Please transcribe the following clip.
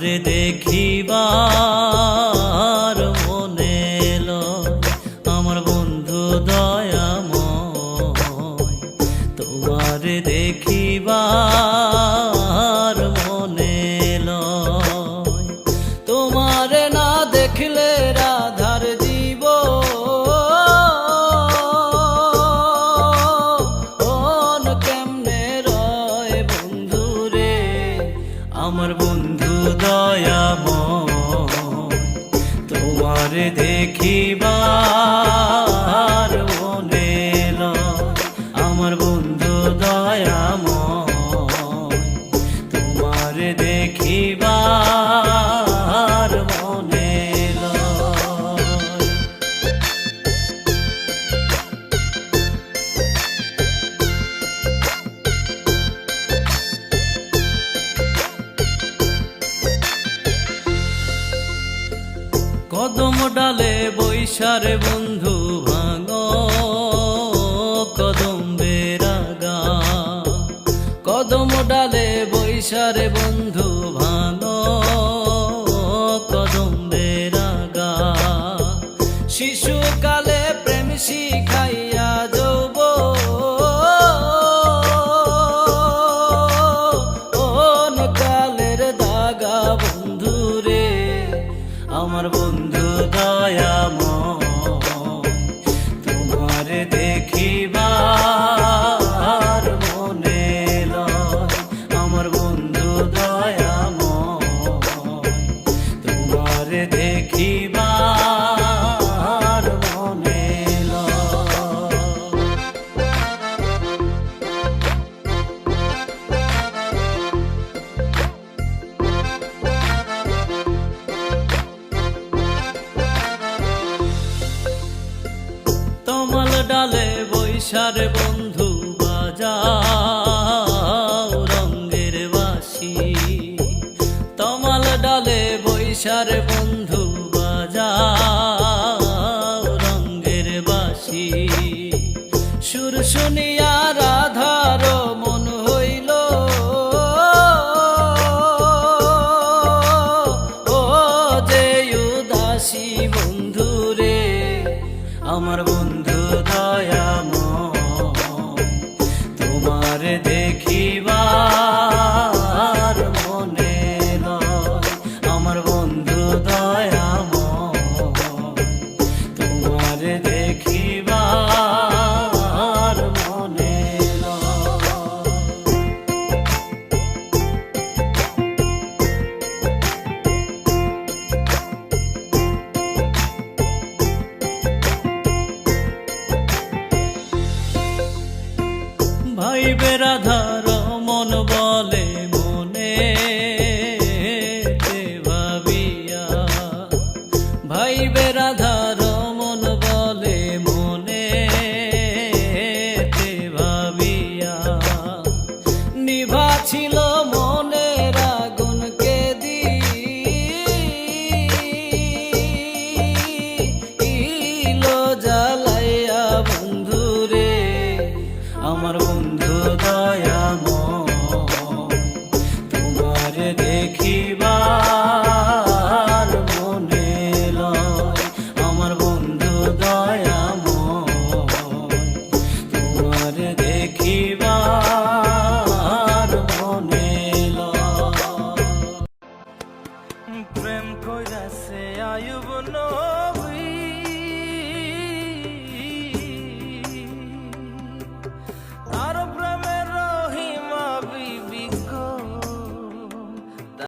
দেখিবার মনে আমার বন্ধু দয়াময়। তোমার দেখিবার মনে তোমার না দেখলে রাধার জীব। কেমনে রয় বন্ধু রে আমার বন্ধু দেখিবার মনে কদম ডালে বৈশারে বন্ধু ভাঙ কদম বেরাগা কদম ডালে বৈশারে বন্ধু দয়াময় ডালে বৈশারে বন্ধু বাজাও রঙ্গের বাসি। তমাল ডালে বৈশার বন্ধু বাজাও রঙ্গের বাসি। সুর শুনিয়া রাধার মন হইল, ও যে উদাসী বন্ধু রে, আমার বন্ধু তোমার দেখিবার মনে ভাই বেরাধা